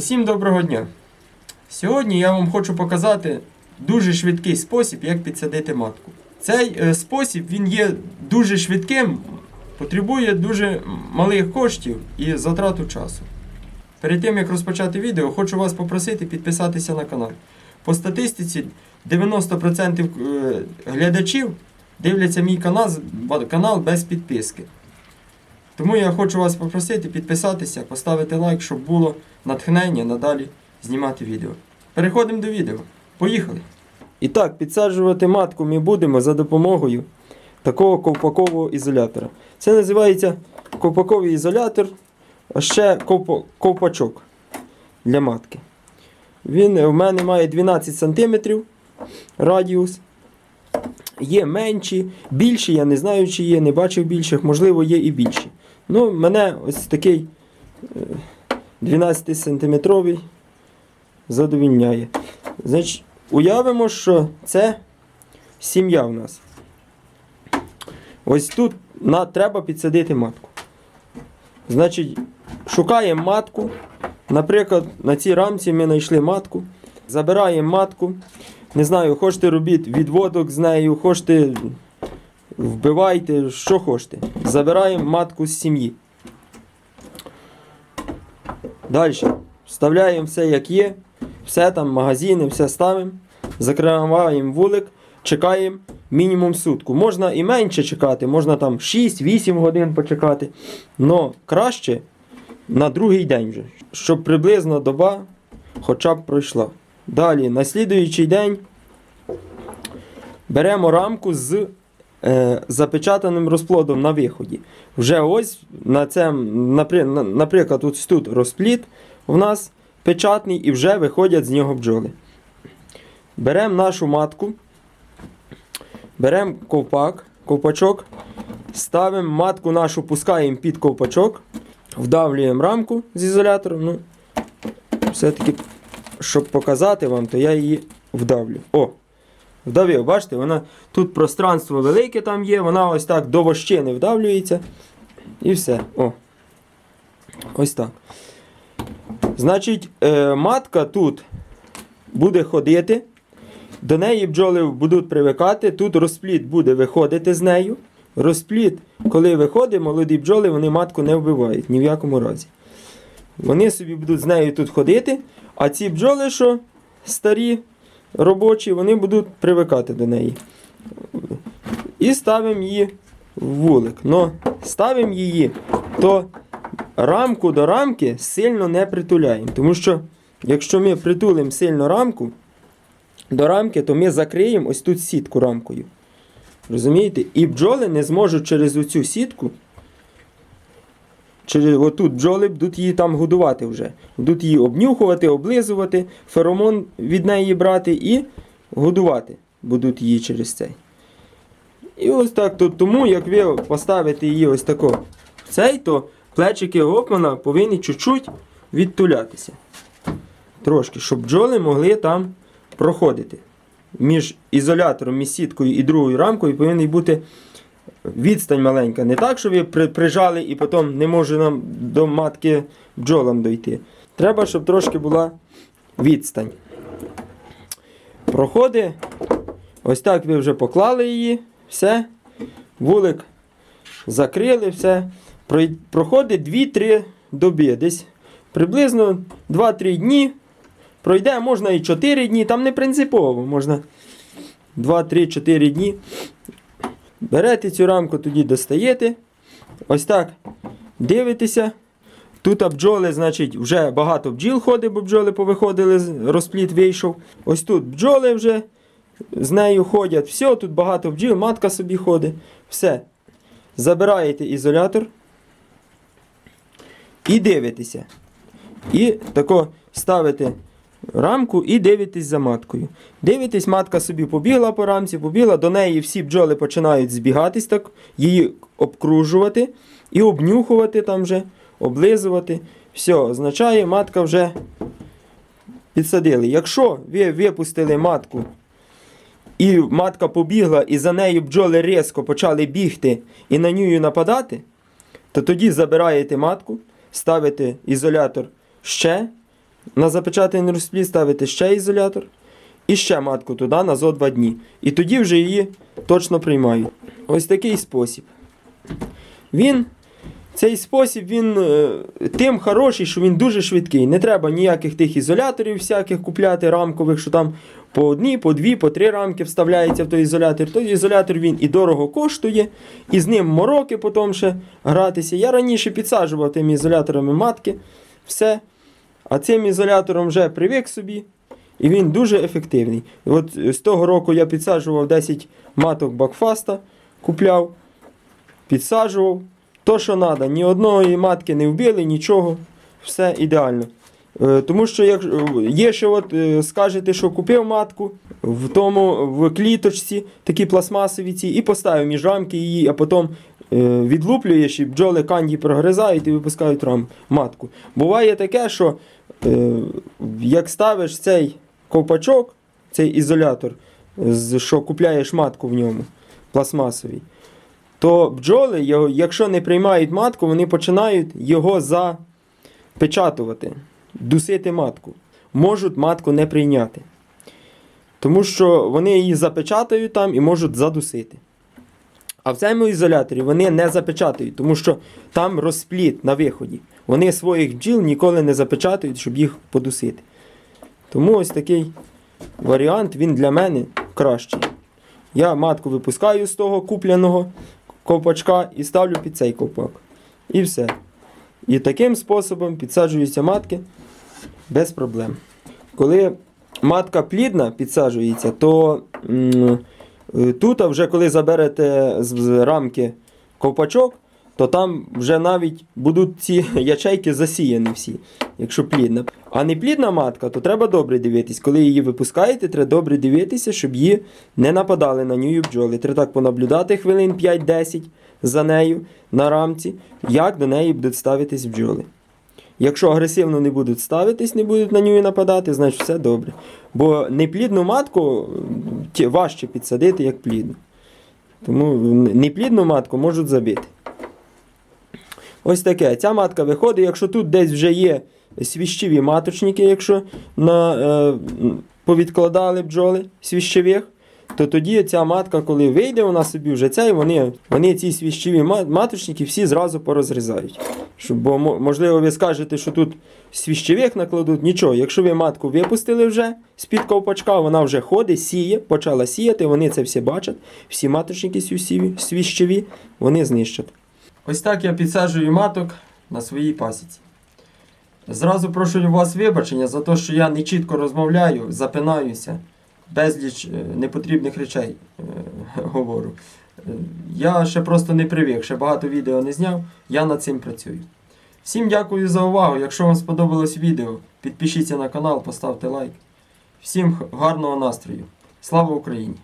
Усім доброго дня! Сьогодні я вам хочу показати дуже швидкий спосіб, як підсадити матку. Цей е, спосіб він є дуже швидким, потребує дуже малих коштів і затрату часу. Перед тим як розпочати відео, хочу вас попросити підписатися на канал. По статистиці 90% е, глядачів дивляться мій канал, канал без підписки. Тому я хочу вас попросити підписатися, поставити лайк, щоб було натхнення надалі знімати відео. Переходимо до відео. Поїхали! І так, підсаджувати матку ми будемо за допомогою такого ковпакового ізолятора. Це називається ковпаковий ізолятор, а ще ковпачок для матки. Він в мене має 12 см радіус. Є менші, більші, я не знаю, чи є, не бачив більших, можливо, є і більші. Ну, мене ось такий 12 сантиметровий задовільняє. Значить, уявимо, що це сім'я у нас. Ось тут на, треба підсадити матку. Значить, шукаємо матку. Наприклад, на цій рамці ми знайшли матку. Забираємо матку. Не знаю, хочете робіть відводок з нею, хочете вбивайте, що хочете. Забираємо матку з сім'ї. Далі. Вставляємо все як є. Все там, магазини, все ставимо. Закриваємо вулик, чекаємо мінімум сутку. Можна і менше чекати, можна там 6-8 годин почекати. Но краще на другий день вже, щоб приблизно доба хоча б пройшла. Далі, на слідуючий день беремо рамку з запечатаним розплодом на виході. Вже ось на це, напри- на- наприклад, ось тут розплід у нас печатний і вже виходять з нього бджоли. Беремо нашу матку, беремо ковпак, ковпачок, ставимо матку нашу, пускаємо під ковпачок, вдавлюємо рамку з ізолятором. Ну, все-таки, щоб показати вам, то я її вдавлю. О! Вдавив, бачите, вона тут пространство велике там є, вона ось так до вощини вдавлюється. І все. О. Ось так. Значить, е, матка тут буде ходити, до неї бджоли будуть привикати, тут розплід буде виходити з нею. Розплід, коли виходить, молоді бджоли, вони матку не вбивають ні в якому разі. Вони собі будуть з нею тут ходити, а ці бджоли, що старі, робочі, вони будуть привикати до неї. І ставимо її в вулик. Но ставимо її, то рамку до рамки сильно не притуляємо. Тому що, якщо ми притулимо сильно рамку до рамки, то ми закриємо ось тут сітку рамкою. Розумієте? І бджоли не зможуть через оцю сітку. Через отут бджоли будуть її там годувати вже. Будуть її обнюхувати, облизувати, феромон від неї брати і годувати будуть її через цей. І ось так то тому, як ви поставите її ось тако в цей, то плечики гопмана повинні чуть-чуть відтулятися. Трошки, щоб бджоли могли там проходити. Між ізолятором, між сіткою і другою рамкою повинна бути відстань маленька. Не так, що ви при- прижали і потім не може нам до матки бджолам дойти. Треба, щоб трошки була відстань. Проходить. Ось так ви вже поклали її, все. Вулик закрили, все. Проходить 2-3 доби. Десь приблизно 2-3 дні. Пройде, можна і 4 дні, там не принципово, можна 2-3-4 дні. Берете цю рамку, тоді достаєте. Ось так дивитеся. Тут бджоли, значить, вже багато бджіл ходить, бо бджоли повиходили, розплід вийшов. Ось тут бджоли вже з нею ходять. Все, тут багато бджіл, матка собі ходить. Все. Забираєте ізолятор і дивитеся. І тако ставите рамку і дивитесь за маткою. Дивитесь, матка собі побігла по рамці, побігла, до неї всі бджоли починають збігатись, так, її обкружувати і обнюхувати там вже, облизувати. Все, означає, матка вже підсадили. Якщо ви випустили матку, і матка побігла, і за нею бджоли різко почали бігти і на нею нападати, то тоді забираєте матку, ставите ізолятор ще на запечатаний розплід ставите ще ізолятор і ще матку туди на зо 2 дні. І тоді вже її точно приймають. Ось такий спосіб. Він, цей спосіб, він е, тим хороший, що він дуже швидкий. Не треба ніяких тих ізоляторів всяких купляти рамкових, що там по одній, по дві, по три рамки вставляється в той ізолятор. Той ізолятор він і дорого коштує, і з ним мороки потім ще гратися. Я раніше підсаджував тими ізоляторами матки, все. А цим ізолятором вже привик собі. І він дуже ефективний. І от з того року я підсаджував 10 маток Бакфаста, купляв, підсаджував. То, що треба, ні одної матки не вбили, нічого. Все ідеально. Е, Тому що як є ще, от, е, скажете, що купив матку в тому в кліточці, такі пластмасові ці, і поставив між рамки її, а потім е, відлуплюєш і бджоли канді прогризають і випускають рам, матку. Буває таке, що е, як ставиш цей ковпачок, цей ізолятор, що купляєш матку в ньому, пластмасовий, то бджоли, якщо не приймають матку, вони починають його запечатувати, дусити матку. Можуть матку не прийняти. Тому що вони її запечатають там і можуть задусити. А в цьому ізоляторі вони не запечатають, тому що там розпліт на виході. Вони своїх бджіл ніколи не запечатають, щоб їх подусити. Тому ось такий варіант він для мене кращий. Я матку випускаю з того купляного ковпачка і ставлю під цей ковпак. І все. І таким способом підсаджуються матки без проблем. Коли матка плідна підсаджується, то е, тут, вже коли заберете з- з рамки ковпачок, то там вже навіть будуть ці ячейки засіяні всі, якщо плідна. А не плідна матка, то треба добре дивитись. Коли її випускаєте, треба добре дивитися, щоб її не нападали на неї бджоли. Треба так понаблюдати хвилин 5-10 за нею на рамці, як до неї будуть ставитись бджоли. Якщо агресивно не будуть ставитись, не будуть на нього нападати, значить все добре. Бо неплідну матку важче підсадити, як плідну. Тому неплідну матку можуть забити. Ось таке. Ця матка виходить, якщо тут десь вже є свіщові маточники, якщо на, е, повідкладали бджоли свіщових, то тоді ця матка, коли вийде, вона собі вже цей, вони, вони ці свіщові ма- маточники всі зразу порозрізають. Щоб, бо, можливо, ви скажете, що тут свіщових накладуть. Нічого, якщо ви матку випустили вже з-під ковпачка, вона вже ходить, сіє, почала сіяти, вони це всі бачать. Всі маточники свіщові вони знищать. Ось так я підсаджую маток на своїй пасіці. Зразу прошу у вас вибачення за те, що я не чітко розмовляю, запинаюся, безліч е, непотрібних речей е, говорю. Е, Я ще просто не привик, ще багато відео не зняв, я над цим працюю. Всім дякую за увагу. Якщо вам сподобалось відео, підпишіться на канал, поставте лайк. Всім гарного настрою. Слава Україні!